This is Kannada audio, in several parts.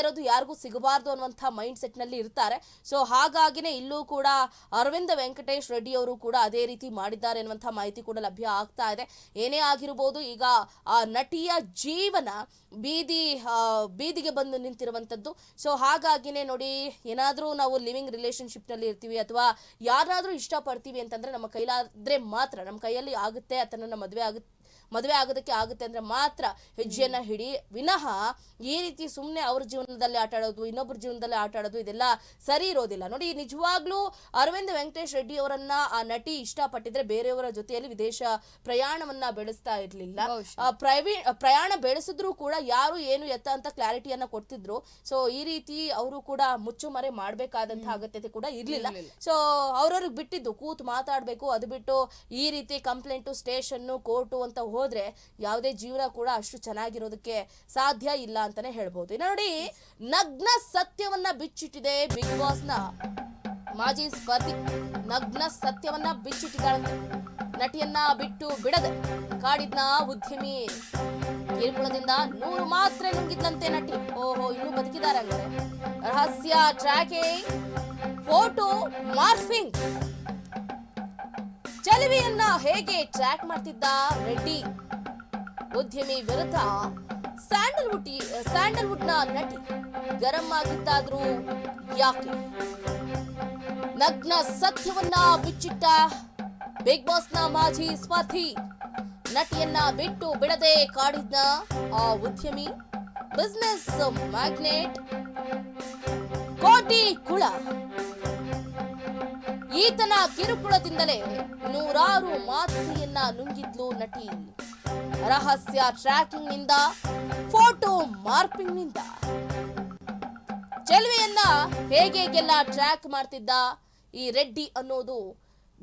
ಇರೋದು ಯಾರಿಗೂ ಸಿಗಬಾರ್ದು ಅನ್ನುವಂಥ ಮೈಂಡ್ ಸೆಟ್ನಲ್ಲಿ ಇರ್ತಾರೆ. ಸೊ ಹಾಗಾಗಿನೇ ಇಲ್ಲೂ ಕೂಡ ಅರವಿಂದ ವೆಂಕಟೇಶ್ ರೆಡ್ಡಿ ಅವರು ಕೂಡ ಅದೇ ರೀತಿ ಮಾಡಿದ್ದಾರೆ ಅನ್ನುವಂಥ ಮಾಹಿತಿ ಕೂಡ ಲಭ್ಯ ಆಗ್ತಾ ಇದೆ. ಏನೇ ಆಗಿರ್ಬೋದು, ಈಗ ಆ ನಟಿಯ ಜೀವನ ಬೀದಿ ಬೀದಿಗೆ ಬಂದು ನಿಂತಿರುವಂಥದ್ದು. ಸೊ ಹಾಗಾಗಿನೇ ನೋಡಿ ಏನಾದರೂ ನಾವು ಲಿವಿಂಗ್ ರಿಲೇಶನ್ಶಿಪ್ನಲ್ಲಿ ಇರ್ತೀವಿ ಅಥವಾ ಯಾರಾದರೂ ಇಷ್ಟಪಡ್ತೀವಿ ಅಂತಂದ್ರೆ ನಮ್ಮ ಕೈಲಾದ್ರೆ ಮಾತ್ರ, ನಮ್ಮ ಕೈಯಲ್ಲಿ ಆಗುತ್ತೆ, ಆತನನ್ನ ಮದುವೆ ಆಗುತ್ತೆ ಮದುವೆ ಆಗೋದಕ್ಕೆ ಆಗುತ್ತೆ ಅಂದ್ರೆ ಮಾತ್ರ ಹೆಜ್ಜೆಯನ್ನ ಹಿಡಿ ವಿನಃ ಈ ರೀತಿ ಸುಮ್ಮನೆ ಅವ್ರ ಜೀವನದಲ್ಲಿ ಆಟ ಆಡೋದು ಇನ್ನೊಬ್ಬರ ಜೀವನದಲ್ಲಿ ಆಟ ಆಡೋದು ಇದೆಲ್ಲ ಸರಿ ಇರೋದಿಲ್ಲ. ನೋಡಿ ನಿಜವಾಗ್ಲೂ ಅರವಿಂದ್ ವೆಂಕಟೇಶ್ ರೆಡ್ಡಿ ಅವರನ್ನ ಆ ನಟಿ ಇಷ್ಟಪಟ್ಟಿದ್ರೆ ಬೇರೆಯವರ ಜೊತೆಯಲ್ಲಿ ವಿದೇಶ ಪ್ರಯಾಣವನ್ನ ಬೆಳೆಸ್ತಾ ಇರ್ಲಿಲ್ಲ. ಪ್ರಯಾಣ ಬೆಳೆಸಿದ್ರು ಕೂಡ ಯಾರು ಏನು ಎತ್ತ ಅಂತ ಕ್ಲಾರಿಟಿಯನ್ನ ಕೊಡ್ತಿದ್ರು. ಸೊ ಈ ರೀತಿ ಅವರು ಕೂಡ ಮುಚ್ಚುಮರೆ ಮಾಡ್ಬೇಕಾದಂತ ಅಗತ್ಯತೆ ಕೂಡ ಇರ್ಲಿಲ್ಲ. ಸೊ ಅವ್ರವ್ರಿಗೆ ಬಿಟ್ಟಿದ್ದು ಕೂತು ಮಾತಾಡ್ಬೇಕು ಅದು ಬಿಟ್ಟು ಈ ರೀತಿ ಕಂಪ್ಲೇಂಟು ಸ್ಟೇಷನ್ನು ಕೋರ್ಟು ಅಂತ ಹೋದ್ರೆ ಯಾವುದೇ ಜೀವನ ಕೂಡ ಅಷ್ಟು ಚೆನ್ನಾಗಿರೋದಕ್ಕೆ ಸಾಧ್ಯ ಇಲ್ಲ ಅಂತಾನೆ ಹೇಳ್ಬೋದು. ನೋಡಿ, ನಗ್ನ ಸತ್ಯವನ್ನ ಬಿಚ್ಚಿಟ್ಟಿದೆ ಬಿಗ್ ಬಾಸ್ನ ಮಾಜಿ ಸ್ಪರ್ಧಿ ನಗ್ನ ಸತ್ಯವನ್ನ ಬಿಚ್ಚಿಟ್ಟಿದ್ದಾಳಂತೆ. ನಟಿಯನ್ನ ಬಿಟ್ಟು ಬಿಡದೆ ಕಾಡಿದ್ನ ಉದ್ಯಮಿ. ಕಿರುಕುಳದಿಂದ ನೂರು ಮಾತ್ರ ನುಂಗಿದ್ದಂತೆ ನಟಿ. ಓಹೋ, ಇನ್ನೂ ಬದುಕಿದ್ದಾರೆ ರಹಸ್ಯ ಟ್ರ್ಯಾಕಿಂಗ್ ಫೋಟೋ ಮಾರ್ಫಿಂಗ್ ಚೆಲುವೆಯನ್ನ ಹೇಗೆ ಟ್ರ್ಯಾಕ್ ಮಾಡ್ತಿದ್ದ ರೆಡ್ಡಿ? ಉದ್ಯಮಿ ವಿರುದ್ಧ ಸ್ಯಾಂಡಲ್ವುಡ್ ಸ್ಯಾಂಡಲ್ವುಡ್ನ ನಟಿ ಗರಂ ಆಗಿದ್ದಾದ್ರೂ ಯಾಕೆ? ನಗ್ನ ಸತ್ಯವನ್ನ ಬಿಚ್ಚಿಟ್ಟ ಬಿಗ್ನ ಮಾಜಿ ಸ್ವಾತಿ ನಟಿಯನ್ನ ಬಿಟ್ಟು ಬಿಡದೆ ಕಾಡಿದ್ನ ಆ ಉದ್ಯಮಿ ಬಿಸ್ನೆಸ್ ಮ್ಯಾಗ್ನೆಟ್ ಕೋಟಿ ಕುಳ. ಈತನ ಕಿರುಕುಳದಿಂದಲೇ ನೂರಾರು ಮಾದರಿಯನ್ನ ನುಂಗಿದ್ಲು ನಟಿ. ರಹಸ್ಯ ಟ್ರ್ಯಾಕಿಂಗ್ನಿಂದ ಫೋಟೋ ಮಾರ್ಪಿಂಗ್ನಿಂದ ಚೆಲುವೆಯನ್ನ ಹೇಗೆಲ್ಲ ಟ್ರ್ಯಾಕ್ ಮಾಡ್ತಿದ್ದ ಈ ರೆಡ್ಡಿ ಅನ್ನೋದು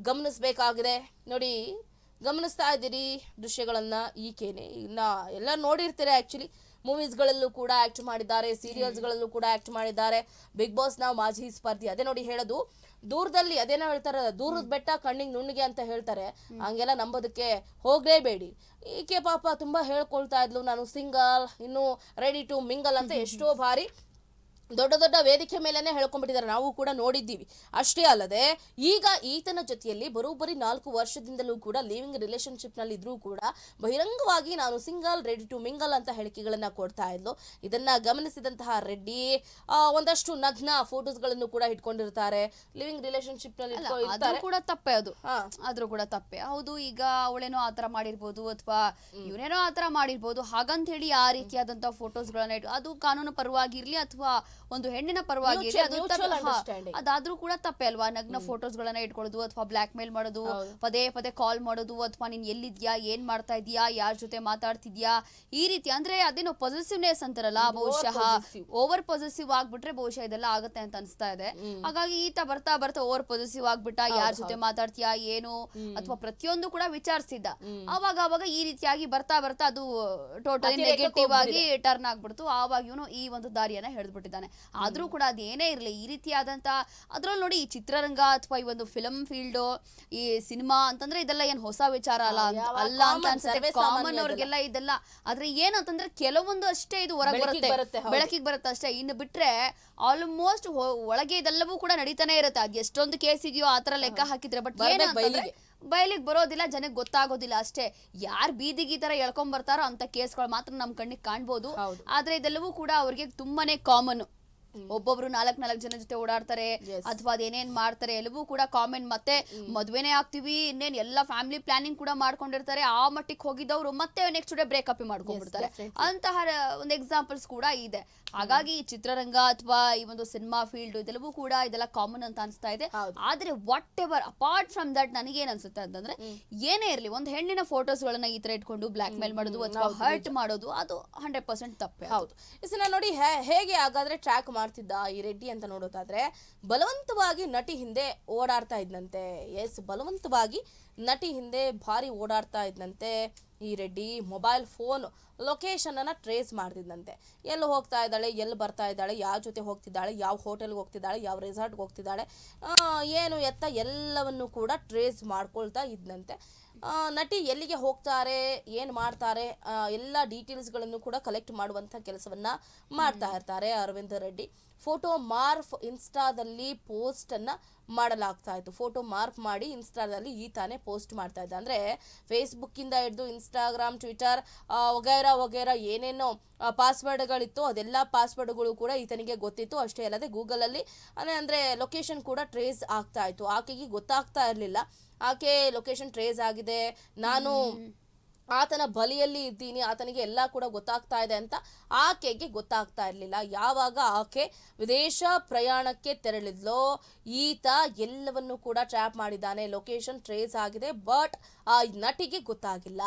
ಗಮನಿಸಬೇಕಾಗಿದೆ. ನೋಡಿ, ಗಮನಿಸ್ತಾ ಇದ್ದೀರಿ ದೃಶ್ಯಗಳನ್ನ ಈಕೆನೆ. ಇನ್ನ ಎಲ್ಲ ನೋಡಿರ್ತೀರ ಆಕ್ಚುಲಿ ಮೂವೀಸ್ಗಳಲ್ಲೂ ಕೂಡ ಆಕ್ಟ್ ಮಾಡಿದ್ದಾರೆ ಸೀರಿಯಲ್ಸ್ಗಳಲ್ಲೂ ಕೂಡ ಆಕ್ಟ್ ಮಾಡಿದ್ದಾರೆ. ಬಿಗ್ ಬಾಸ್ನ ಮಾಜಿ ಸ್ಪರ್ಧಿ. ಅದೇ ನೋಡಿ ಹೇಳೋದು ದೂರದಲ್ಲಿ ಅದೇನೋ ಹೇಳ್ತಾರೆ ದೂರದ ಬೆಟ್ಟ ಕಣ್ಣಿಗೆ ನುಣ್ಣಿಗೆ ಅಂತ ಹೇಳ್ತಾರೆ. ಹಂಗೆಲ್ಲ ನಂಬೋದಕ್ಕೆ ಹೋಗಲೇಬೇಡಿ. ಈಕೆ ಪಾಪ ತುಂಬಾ ಹೇಳ್ಕೊಳ್ತಾ ಇದ್ಲು. ನಾನು ಸಿಂಗಲ್ ಇನ್ನು ರೆಡಿ ಟು ಮಿಂಗಲ್ ಅಂತ ಎಷ್ಟೋ ಬಾರಿ ದೊಡ್ಡ ದೊಡ್ಡ ವೇದಿಕೆ ಮೇಲೇನೆ ಹೇಳ್ಕೊಂಡ್ಬಿಟ್ಟಿದ್ದಾರೆ. ನಾವು ಕೂಡ ನೋಡಿದ್ದೀವಿ. ಅಷ್ಟೇ ಅಲ್ಲದೆ ಈಗ ಈತನ ಜೊತೆಯಲ್ಲಿ ಬರೋಬ್ಬರಿ ನಾಲ್ಕು ವರ್ಷದಿಂದಲೂ ಕೂಡ ಲಿವಿಂಗ್ ರಿಲೇಶನ್ಶಿಪ್ನಲ್ಲಿ ಇದ್ರೂ ಕೂಡ ಬಹಿರಂಗವಾಗಿ ನಾನು ಸಿಂಗಲ್ ರೆಡಿ ಟು ಮಿಂಗಲ್ ಅಂತ ಹೇಳಿಕೆಗಳನ್ನ ಕೊಡ್ತಾ ಇದ್ಲು. ಇದನ್ನ ಗಮನಿಸಿದಂತಹ ರೆಡ್ಡಿ ಒಂದಷ್ಟು ನಗ್ನ ಫೋಟೋಸ್ಗಳನ್ನು ಕೂಡ ಇಟ್ಕೊಂಡಿರ್ತಾರೆ. ಲಿವಿಂಗ್ ರಿಲೇಶನ್ಶಿಪ್ನಲ್ಲಿ ಕೂಡ ತಪ್ಪೆ ಅದು. ಆದ್ರೂ ಕೂಡ ತಪ್ಪೆ. ಹೌದು ಈಗ ಅವಳೇನೋ ಆತರ ಮಾಡಿರ್ಬೋದು ಅಥವಾ ಇವನೇನೋ ಆತರ ಮಾಡಿರ್ಬೋದು. ಹಾಗಂತ ಹೇಳಿ ಆ ರೀತಿಯಾದಂತಹ ಫೋಟೋಸ್ ಗಳನ್ನ ಇಟ್ಟು ಅದು ಕಾನೂನು ಪರವಾಗಿರ್ಲಿ ಅಥವಾ ಒಂದು ಹೆಣ್ಣಿನ ಪರವಾಗಿ ಅದು ತಪ್ಪೆ-. ಅದಾದ್ರೂ ಕೂಡ ತಪ್ಪೆ ಅಲ್ವಾ? ನಗ್ನ ಫೋಟೋಸ್ ಗಳನ್ನ ಇಟ್ಕೊಳ್ಳೋದು ಅಥವಾ ಬ್ಲಾಕ್ ಮೇಲ್ ಮಾಡೋದು ಪದೇ ಪದೇ ಕಾಲ್ ಮಾಡೋದು ಅಥವಾ ನೀನ್ ಎಲ್ಲಿದ್ಯಾ ಏನ್ ಮಾಡ್ತಾ ಇದೀಯಾ ಯಾರ ಜೊತೆ ಮಾತಾಡ್ತಿದ್ಯಾ? ಈ ರೀತಿ ಅಂದ್ರೆ ಅದೇನೋ ಪಾಸಿಟಿವ್ನೆಸ್ ಅಂತಾರಲ್ಲ ಬಹುಶಃ ಓವರ್ ಪಾಸಿಟಿವ್ ಆಗ್ಬಿಟ್ರೆ ಬಹುಶಃ ಇದೆಲ್ಲ ಆಗುತ್ತೆ ಅಂತ ಅನ್ಸ್ತಾ ಇದೆ. ಹಾಗಾಗಿ ಈತ ಬರ್ತಾ ಬರ್ತಾ ಓವರ್ ಪಾಸಿಟಿವ್ ಆಗ್ಬಿಟ್ಟ ಯಾರ ಜೊತೆ ಮಾತಾಡ್ತೀಯಾ ಏನು? ಅಥವಾ ಪ್ರತಿಯೊಂದು ಕೂಡ ವಿಚಾರಿಸಿದ್ದ. ಅವಾಗ ಅವಾಗ ಈ ರೀತಿಯಾಗಿ ಬರ್ತಾ ಬರ್ತಾ ಅದು ಟೋಟಲಿ ನೆಗೆಟಿವ್ ಆಗಿ ಟರ್ನ್ ಆಗ್ಬಿಡ್ತು. ಆವಾಗ ಇವನು ಈ ಒಂದು ದಾರಿಯನ್ನ ಹಿಡಿದ್ಬಿಟ್ಟಿದ್ದಾನೆ ಆದ್ರೂ ಕೂಡ ಅದೇನೇ ಇರಲಿ ಈ ರೀತಿಯಾದಂಥ ಅದರಲ್ಲಿ ನೋಡಿ ಈ ಚಿತ್ರರಂಗ ಅಥವಾ ಈ ಒಂದು ಫಿಲಮ್ ಫೀಲ್ಡ್ ಈ ಸಿನಿಮಾ ಅಂತಂದ್ರೆ ಇದೆಲ್ಲ ಏನು ಹೊಸ ವಿಚಾರ ಅಲ್ಲ ಅಂತ- ಅಲ್ಲ ಅಂತ ಅನ್ಸುತ್ತೆ. ಕಾಮನ್ ಅವ್ರಿಗೆಲ್ಲ ಇದೆಲ್ಲ. ಆದ್ರೆ ಏನಂತಂದ್ರೆ ಕೆಲವೊಂದು ಅಷ್ಟೇ ಇದು ಹೊರಗೆ ಬೆಳಕಿಗೆ ಬರುತ್ತೆ, ಬರುತ್ತೆ ಹೌದು. ಬೆಳಕಿಗೆ ಬರುತ್ತೆ ಅಷ್ಟೇ. ಇನ್ನು ಬಿಟ್ರೆ ಆಲ್ಮೋಸ್ಟ್ ಒಳಗೆ ಇದೆಲ್ಲವೂ ಕೂಡ ನಡೀತಾನೆ ಇರುತ್ತೆ. ಅದ್ ಎಷ್ಟೊಂದು ಕೇಸ್ ಇದೆಯೋ ಆತರ ಲೆಕ್ಕ ಹಾಕಿದ್ರೆ. ಬಟ್ ಬರ್ಬೇಕು ಬಯಲಿಗೆ. ಬಯಲಿಗೆ ಬರೋದಿಲ್ಲ ಜನಕ್ಕೆ ಗೊತ್ತಾಗೋದಿಲ್ಲ ಅಷ್ಟೇ. ಯಾರ್ ಬೀದಿಗೆ ಈ ತರ ಎಳ್ಕೊಂಡ್ ಬರ್ತಾರೋ ಅಂತ ಕೇಸ್ಗಳು ಮಾತ್ರ ನಮ್ ಕಣ್ಣಿಗೆ ಕಾಣ್ಬೋದು. ಆದರೆ ಆದ್ರೆ ಇದೆಲ್ಲವೂ ಕೂಡ ಅವ್ರಿಗೆ ತುಂಬಾನೇ ಕಾಮನ್ ಒಬ್ಬೊಬ್ರು ನಾಲ್ಕ್ ನಾಲ್ಕ್ ಜನ ಜೊತೆ ಓಡಾಡ್ತಾರೆ. ಅಥವಾ ಅದೇನೇನ್ ಮಾಡ್ತಾರೆ ಎಲ್ಲವೂ ಕೂಡ ಕಾಮೆಂಟ್ ಮತ್ತೆ ಮದ್ವೆನೇ ಆಗ್ತೀವಿ ಇನ್ನೇನ್ ಎಲ್ಲ ಫ್ಯಾಮಿಲಿ ಪ್ಲಾನಿಂಗ್ ಕೂಡ ಮಾಡ್ಕೊಂಡಿರ್ತಾರೆ ಆ ಮಟ್ಟಿಗೆ ಹೋಗಿದ್ದವ್ರು ಮತ್ತೆ ನೆಕ್ಸ್ಟ್ ಡೇ ಬ್ರೇಕಪ್ ಮಾಡ್ಕೊಂಡ್ಬಿಡ್ತಾರೆ. ಅಂತಹ ಒಂದು ಎಕ್ಸಾಂಪಲ್ಸ್ ಕೂಡ ಇದೆ ಹಾಗಾಗಿ ಈ ಚಿತ್ರರಂಗ ಅಥವಾ ಈ ಒಂದು ಸಿನಿಮಾ ಫೀಲ್ಡ್ ಇದೆಲ್ಲವೂ ಕೂಡ ಇದೆಲ್ಲ ಕಾಮನ್ ಅಂತ ಅನಿಸ್ತಾ ಇದೆ. ಆದ್ರೆ whatever apart from that ನನಗೇನ್ ಅನ್ಸುತ್ತೆ ಅಂತಂದ್ರೆ ಏನೇ ಇರ್ಲಿ ಒಂದು ಹೆಣ್ಣಿನ ಫೋಟೋಸ್ ಗಳನ್ನ ಈ ತರ ಇಟ್ಕೊಂಡು ಬ್ಲಾಕ್ ಮೇಲ್ ಮಾಡೋದು ಅಥವಾ ಹರ್ಟ್ ಮಾಡೋದು ಅದು ಹಂಡ್ರೆಡ್ ಪರ್ಸೆಂಟ್ ತಪ್ಪೆ ಹೌದು. ಇದನ್ನ ನೋಡಿ ಹೇಗೆ ಹಾಗಾದ್ರೆ ಟ್ರ್ಯಾಕ್ ಮಾಡ್ತಿದ್ದ ಈ ರೆಡ್ಡಿ ಅಂತ ನೋಡೋದಾದ್ರೆ ಬಲವಂತವಾಗಿ ನಟಿ ಹಿಂದೆ ಓಡಾಡ್ತಾ ಇದ್ನಂತೆ. ಎಸ್ ಬಲವಂತವಾಗಿ ನಟಿ ಹಿಂದೆ ಭಾರಿ ಓಡಾಡ್ತಾ ಇದ್ನಂತೆ. ಈ ರೆಡ್ಡಿ ಮೊಬೈಲ್ ಫೋನ್ ಲೊಕೇಶನ್ ಅನ್ನ ಟ್ರೇಸ್ ಮಾಡ್ತಿದ್ದಂತೆ. ಎಲ್ಲಿ ಹೋಗ್ತಾ ಇದ್ದಾಳೆ ಎಲ್ಲಿ ಬರ್ತಾ ಇದ್ದಾಳೆ ಯಾವ ಜೊತೆ ಹೋಗ್ತಿದ್ದಾಳೆ ಯಾವ ಹೋಟೆಲ್ಗೆ ಹೋಗ್ತಿದ್ದಾಳೆ ಯಾವ ರೆಸಾರ್ಟ್ಗೆ ಹೋಗ್ತಿದ್ದಾಳೆ ಏನು ಎತ್ತ ಎಲ್ಲವನ್ನು ಕೂಡ ಟ್ರೇಸ್ ಮಾಡ್ಕೊಳ್ತಾ ಇದ್ದಂತೆ. ನಟಿ ಎಲ್ಲಿಗೆ ಹೋಗ್ತಾರೆ ಏನು ಮಾಡ್ತಾರೆ ಎಲ್ಲ ಡೀಟೇಲ್ಸ್ಗಳನ್ನು ಕೂಡ ಕಲೆಕ್ಟ್ ಮಾಡುವಂಥ ಕೆಲಸವನ್ನ ಮಾಡ್ತಾ ಇರ್ತಾರೆ ಅರವಿಂದ್ ರೆಡ್ಡಿ. ಫೋಟೋ ಮಾರ್ಫ್ ಇನ್ಸ್ಟಾದಲ್ಲಿ ಪೋಸ್ಟನ್ನು ಮಾಡಲಾಗ್ತಾ ಇತ್ತು ಫೋಟೋ ಮಾರ್ಕ್ ಮಾಡಿ ಇನ್ಸ್ಟಾದಲ್ಲಿ ಈ ತಾನೇ ಪೋಸ್ಟ್ ಮಾಡ್ತಾ ಇದ್ದ ಅಂದರೆ ಫೇಸ್ಬುಕ್ಕಿಂದ ಹಿಡಿದು ಇನ್ಸ್ಟಾಗ್ರಾಮ್, ಟ್ವಿಟರ್ ವಗೈರಾ ವಗೈರಾ ಏನೇನೋ ಪಾಸ್ವರ್ಡ್ಗಳಿತ್ತು ಅದೆಲ್ಲ ಪಾಸ್ವರ್ಡ್ಗಳು ಕೂಡ ಈತನಿಗೆ ಗೊತ್ತಿತ್ತು. ಅಷ್ಟೇ ಅಲ್ಲದೆ ಗೂಗಲಲ್ಲಿ ಅಂದರೆ ಲೊಕೇಶನ್ ಕೂಡ ಟ್ರೇಸ್ ಆಗ್ತಾ ಇತ್ತು ಆಕೆಗೆ ಗೊತ್ತಾಗ್ತಾ ಇರಲಿಲ್ಲ. ಆಕೆ ಲೊಕೇಶನ್ ಟ್ರೇಸ್ ಆಗಿದೆ. ನಾನು ಆತನ ಬಲಿಯಲ್ಲಿ ಇದ್ದೀನಿ, ಆತನಿಗೆ ಎಲ್ಲ ಕೂಡ ಗೊತ್ತಾಗ್ತಾ ಇದೆ ಅಂತ ಆಕೆಗೆ ಗೊತ್ತಾಗ್ತಾ ಇರಲಿಲ್ಲ. ಯಾವಾಗ ಆಕೆ ವಿದೇಶ ಪ್ರಯಾಣಕ್ಕೆ ತೆರಳಿದ್ಲೋ, ಈತ ಎಲ್ಲವನ್ನು ಕೂಡ ಟ್ರ್ಯಾಪ್ ಮಾಡಿದ್ದಾನೆ. ಲೊಕೇಶನ್ ಟ್ರೇಸ್ ಆಗಿದೆ ಬಟ್ ಆ ನಟಿಗೆ ಗೊತ್ತಾಗಿಲ್ಲ.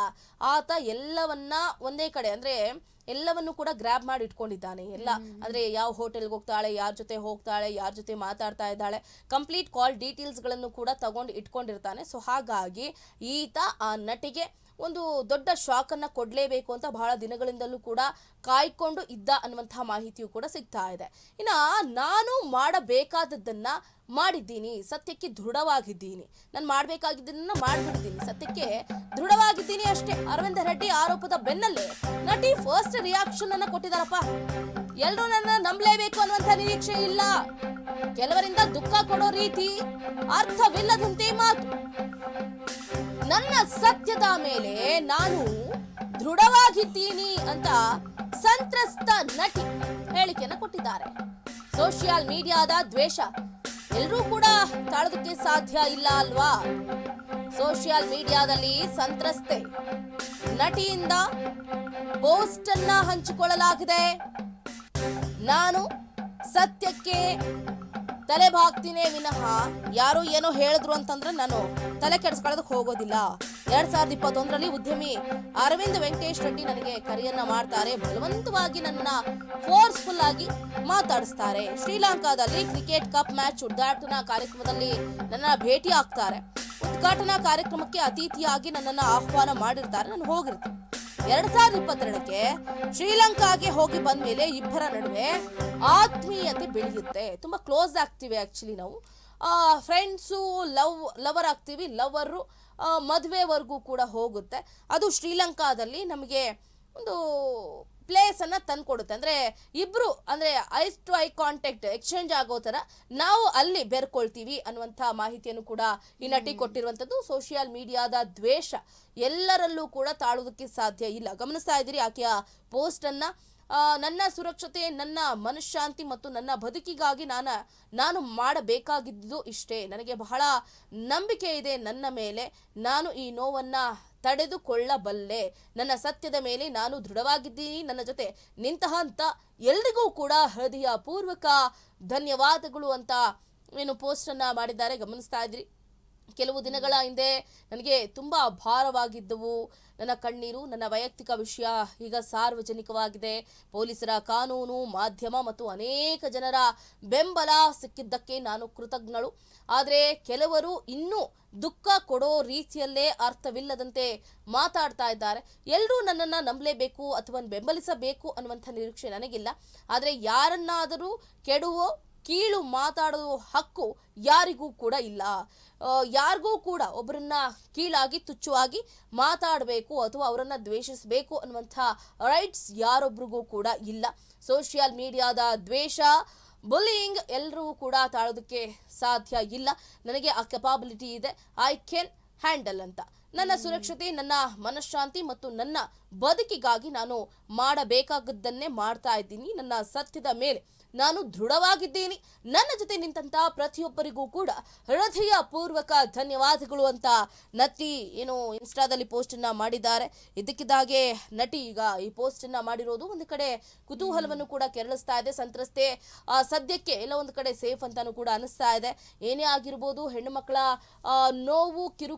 ಆತ ಎಲ್ಲವನ್ನ ಒಂದೇ ಕಡೆ, ಅಂದ್ರೆ ಎಲ್ಲವನ್ನು ಕೂಡ ಗ್ರ್ಯಾಬ್ ಮಾಡಿ ಇಟ್ಕೊಂಡಿದ್ದಾನೆ. ಎಲ್ಲ. ಅಂದ್ರೆ ಯಾವ ಹೋಟೆಲ್ಗೆ ಹೋಗ್ತಾಳೆ ಯಾರ ಜೊತೆ ಹೋಗ್ತಾಳೆ ಯಾರ ಜೊತೆ ಮಾತಾಡ್ತಾ ಇದ್ದಾಳೆ ಕಂಪ್ಲೀಟ್ ಕಾಲ್ ಡೀಟೇಲ್ಸ್ಗಳನ್ನು ಕೂಡ ತಗೊಂಡು ಇಟ್ಕೊಂಡಿರ್ತಾನೆ. ಸೊ ಹಾಗಾಗಿ ಈತ ಆ ನಟಿಗೆ ಒಂದು ದೊಡ್ಡ ಶಾಕ್ ಅನ್ನ ಕೊಡ್ಲೇಬೇಕು ಅಂತ ಬಹಳ ದಿನಗಳಿಂದಲೂ ಕೂಡ ಕಾಯ್ಕೊಂಡು ಇದ್ದ ಅನ್ನುವಂತಹ ಮಾಹಿತಿಯು ಕೂಡ ಸಿಗ್ತಾ ಇದೆ. ಇನ್ನ ನಾನು ಮಾಡಬೇಕಾದದ್ದನ್ನ ಮಾಡಿದ್ದೀನಿ, ಸತ್ಯಕ್ಕೆ ದೃಢವಾಗಿದ್ದೀನಿ. ನಾನು ಮಾಡಬೇಕಾಗಿದ್ದನ್ನ ಮಾಡ್ಬಿಟ್ಟಿದ್ದೀನಿ ಸತ್ಯಕ್ಕೆ ದೃಢವಾಗಿದ್ದೀನಿ ಅಷ್ಟೇ. ಅರವಿಂದ ರೆಡ್ಡಿ ಆರೋಪದ ಬೆನ್ನಲ್ಲೇ ನಟಿ ಫಸ್ಟ್ ರಿಯಾಕ್ಷನ್ ಅನ್ನ ಕೊಟ್ಟಿದಾರಪ್ಪ ಎಲ್ಲರೂ ನನ್ನ ನಂಬಲೇಬೇಕು ಅನ್ನುವಂತ ನಿರೀಕ್ಷೆ ಇಲ್ಲ. ಕೆಲವರಿಂದ ದುಃಖ ಕೊಡೋ ರೀತಿ ಅರ್ಥವಿಲ್ಲದಂತೆ ಮಾತು. ನನ್ನ ಸತ್ಯದ ಮೇಲೆ ನಾನು ದೃಢವಾಗಿದ್ದೀನಿ ಅಂತ ಸಂತ್ರಸ್ತ ನಟಿ ಹೇಳಿಕೆಯನ್ನು ಕೊಟ್ಟಿದ್ದಾರೆ. ಸೋಷಿಯಲ್ ಮೀಡಿಯಾದ ದ್ವೇಷ. ಎಲ್ಲರೂ ಕೂಡ ತಾಳೋದಕ್ಕೆ ಸಾಧ್ಯ ಇಲ್ಲ ಅಲ್ವಾ? ಸೋಷಿಯಲ್ ಮೀಡಿಯಾದಲ್ಲಿ ಸಂತ್ರಸ್ತೆ ನಟಿಯಿಂದ ಪೋಸ್ಟ್ ಅನ್ನ ಹಂಚಿಕೊಳ್ಳಲಾಗಿದೆ. ನಾನು ಸತ್ಯಕ್ಕೆ ತಲೆ ಬಾಗ್ತೀನಿ ವಿನಃ ಯಾರು ಏನೋ ಹೇಳಿದ್ರು ಅಂತಂದ್ರೆ ನಾನು ತಲೆ ಕೆಡಿಸ್ಕೊಳ್ಳೋದಕ್ಕೆ ಹೋಗೋದಿಲ್ಲ. ಎರಡ್ ಸಾವಿರದ ಇಪ್ಪತ್ತೊಂದರಲ್ಲಿ ಉದ್ಯಮಿ ಅರವಿಂದ್ ವೆಂಕಟೇಶ್ ರೆಡ್ಡಿ ನನಗೆ ಕರೆಯನ್ನ ಮಾಡ್ತಾರೆ. ಬಲವಂತವಾಗಿ ನನ್ನ ಫೋರ್ಸ್ಫುಲ್ ಆಗಿ ಮಾತಾಡಿಸ್ತಾರೆ. ಶ್ರೀಲಂಕಾದಲ್ಲಿ ಕ್ರಿಕೆಟ್ ಕಪ್ ಮ್ಯಾಚ್ ಉದ್ಘಾಟನಾ ಕಾರ್ಯಕ್ರಮದಲ್ಲಿ ನನ್ನ ಭೇಟಿ ಆಗ್ತಾರೆ ಉದ್ಘಾಟನಾ ಕಾರ್ಯಕ್ರಮಕ್ಕೆ ಅತಿಥಿಯಾಗಿ ನನ್ನನ್ನು ಆಹ್ವಾನ ಮಾಡಿರ್ತಾರೆ. ನಾನು ಹೋಗಿರ್ತೀನಿ. ಎರಡ್ ಸಾವಿರದ ಇಪ್ಪತ್ತೆರಡಕ್ಕೆ ಶ್ರೀಲಂಕಾಗೆ ಹೋಗಿ ಬಂದ ಮೇಲೆ ಇಬ್ಬರ ನಡುವೆ ಆತ್ಮೀಯತೆ ಬೆಳೆಯುತ್ತೆ. ತುಂಬಾ ಕ್ಲೋಸ್ ಆಗ್ತೀವಿ ಆಕ್ಚುಲಿ ನಾವು. ಫ್ರೆಂಡ್ಸು ಲವ್ ಲವರ್ ಆಗ್ತೀವಿ ಲವರು ಮದುವೆವರೆಗೂ ಕೂಡ ಹೋಗುತ್ತೆ. ಅದು ಶ್ರೀಲಂಕಾದಲ್ಲಿ ನಮಗೆ ಒಂದು ಪ್ಲೇಸ್ ತಂದುಕೊಡುತ್ತೆ. ಅಂದರೆ ಇಬ್ರು ಅಂದ್ರೆ eyes to eye contact exchange ಆಗೋ ತರ ನಾವು ಅಲ್ಲಿ ಬೇರ್ಕೊಳ್ತೀವಿ ಅನ್ನುವಂಥ ಮಾಹಿತಿಯನ್ನು ಕೂಡ ಈ ನಟಿ ಕೊಟ್ಟಿರುವಂಥದ್ದು. ಸೋಷಿಯಲ್ ಮೀಡಿಯಾದ ದ್ವೇಷ ಎಲ್ಲರಲ್ಲೂ ಕೂಡ ತಾಳುವುದಕ್ಕೆ ಸಾಧ್ಯ ಇಲ್ಲ. ಗಮನಿಸ್ತಾ ಇದ್ದೀರಿ ಆಕೆಯ ಪೋಸ್ಟ್ ಅನ್ನ. ನನ್ನ ಸುರಕ್ಷತೆ ನನ್ನ ಮನಃಶಾಂತಿ ಮತ್ತು ನನ್ನ ಬದುಕಿಗಾಗಿ ನಾನು ನಾನು ಮಾಡಬೇಕಾಗಿದ್ದು ಇಷ್ಟೇ. ನನಗೆ ಬಹಳ ನಂಬಿಕೆ ಇದೆ ನನ್ನ ಮೇಲೆ. ನಾನು ಈ ನೋವನ್ನ ತಡೆದುಕೊಳ್ಳಬಲ್ಲೆ. ನನ್ನ ಸತ್ಯದ ಮೇಲೆ ನಾನು ದೃಢವಾಗಿದ್ದೀನಿ. ನನ್ನ ಜೊತೆ ನಿಂತಹ ಎಲ್ರಿಗೂ ಕೂಡ ಹೃದಯ ಪೂರ್ವಕ ಧನ್ಯವಾದಗಳು ಅಂತ ಏನು ಪೋಸ್ಟ್ ಅನ್ನ ಮಾಡಿದ್ದಾರೆ. ಗಮನಿಸ್ತಾ ಇದ್ರಿ. ಕೆಲವು ದಿನಗಳ ಹಿಂದೆ ನನಗೆ ತುಂಬ ಭಾರವಾಗಿದ್ದವು. ನನ್ನ ಕಣ್ಣೀರು, ನನ್ನ ವೈಯಕ್ತಿಕ ವಿಷಯ ಈಗ ಸಾರ್ವಜನಿಕವಾಗಿದೆ. ಪೊಲೀಸರ ಕಾನೂನು, ಮಾಧ್ಯಮ ಮತ್ತು ಅನೇಕ ಜನರ ಬೆಂಬಲ ಸಿಕ್ಕಿದ್ದಕ್ಕೆ ನಾನು ಕೃತಜ್ಞಳು. ಆದರೆ ಕೆಲವರು ಇನ್ನೂ ದುಃಖ ಕೊಡೋ ರೀತಿಯಲ್ಲೇ ಅರ್ಥವಿಲ್ಲದಂತೆ ಮಾತಾಡ್ತಾ ಇದ್ದಾರೆ. ಎಲ್ಲರೂ ನನ್ನನ್ನು ನಂಬಲೇಬೇಕು ಅಥವಾ ಬೆಂಬಲಿಸಬೇಕು ಅನ್ನುವಂಥ ನಿರೀಕ್ಷೆ ನನಗಿಲ್ಲ. ಆದರೆ ಯಾರನ್ನಾದರೂ ಕೆಡುವೋ ಕೀಳು ಮಾತಾಡೋ ಹಕ್ಕು ಯಾರಿಗೂ ಕೂಡ ಇಲ್ಲ. ಯಾರಿಗೂ ಕೂಡ ಒಬ್ಬರನ್ನ ಕೀಳಾಗಿ ತುಚ್ಚುವಾಗಿ ಮಾತಾಡಬೇಕು ಅಥವಾ ಅವರನ್ನು ದ್ವೇಷಿಸಬೇಕು ಅನ್ನುವಂಥ ರೈಟ್ಸ್ ಯಾರೊಬ್ರಿಗೂ ಕೂಡ ಇಲ್ಲ. ಸೋಷಿಯಲ್ ಮೀಡಿಯಾದ ದ್ವೇಷ ಬುಲಿಯಿಂಗ್ ಎಲ್ಲರೂ ಕೂಡ ತಾಳೋದಕ್ಕೆ ಸಾಧ್ಯ ಇಲ್ಲ. ನನಗೆ ಆ ಕೆಪಾಬಿಲಿಟಿ ಇದೆ. ಐ ಕ್ಯಾನ್ ಹ್ಯಾಂಡಲ್ ಅಂತ. ನನ್ನ ಸುರಕ್ಷತೆ ನನ್ನ ಮನಃಶಾಂತಿ ಮತ್ತು ನನ್ನ ಬದುಕಿಗಾಗಿ ನಾನು ಮಾಡಬೇಕಾಗದ್ದನ್ನೇ ಮಾಡ್ತಾ ಇದ್ದೀನಿ. ನನ್ನ ಸತ್ಯದ ಮೇಲೆ ನಾನು ದೃಢವಾಗಿದ್ದೀನಿ. ನನ್ನ ಜೊತೆ ನಿಂತಹ ಪ್ರತಿಯೊಬ್ಬರಿಗೂ ಕೂಡ ಹೃದಯ ಪೂರ್ವಕ ಧನ್ಯವಾದಗಳು ಅಂತ ನಟಿ ಏನು ಇನ್ಸ್ಟಾದಲ್ಲಿ ಪೋಸ್ಟ್ ಅನ್ನ ಮಾಡಿದ್ದಾರೆ. ಇದಕ್ಕಿದ್ದಾಗೆ ನಟಿ ಈಗ ಈ ಪೋಸ್ಟ್ ಅನ್ನ ಮಾಡಿರೋದು ಒಂದು ಕಡೆ ಕುತೂಹಲವನ್ನು ಕೂಡ ಕೆರಳಿಸ್ತಾ ಇದೆ. ಸಂತ್ರಸ್ತೆ ಸದ್ಯಕ್ಕೆ ಎಲ್ಲ ಒಂದು ಕಡೆ ಸೇಫ್ ಅಂತಾನು ಕೂಡ ಅನಿಸ್ತಾ ಇದೆ. ಏನೇ ಆಗಿರ್ಬೋದು ಹೆಣ್ಣು ಮಕ್ಕಳ ನೋವು, ಕಿರು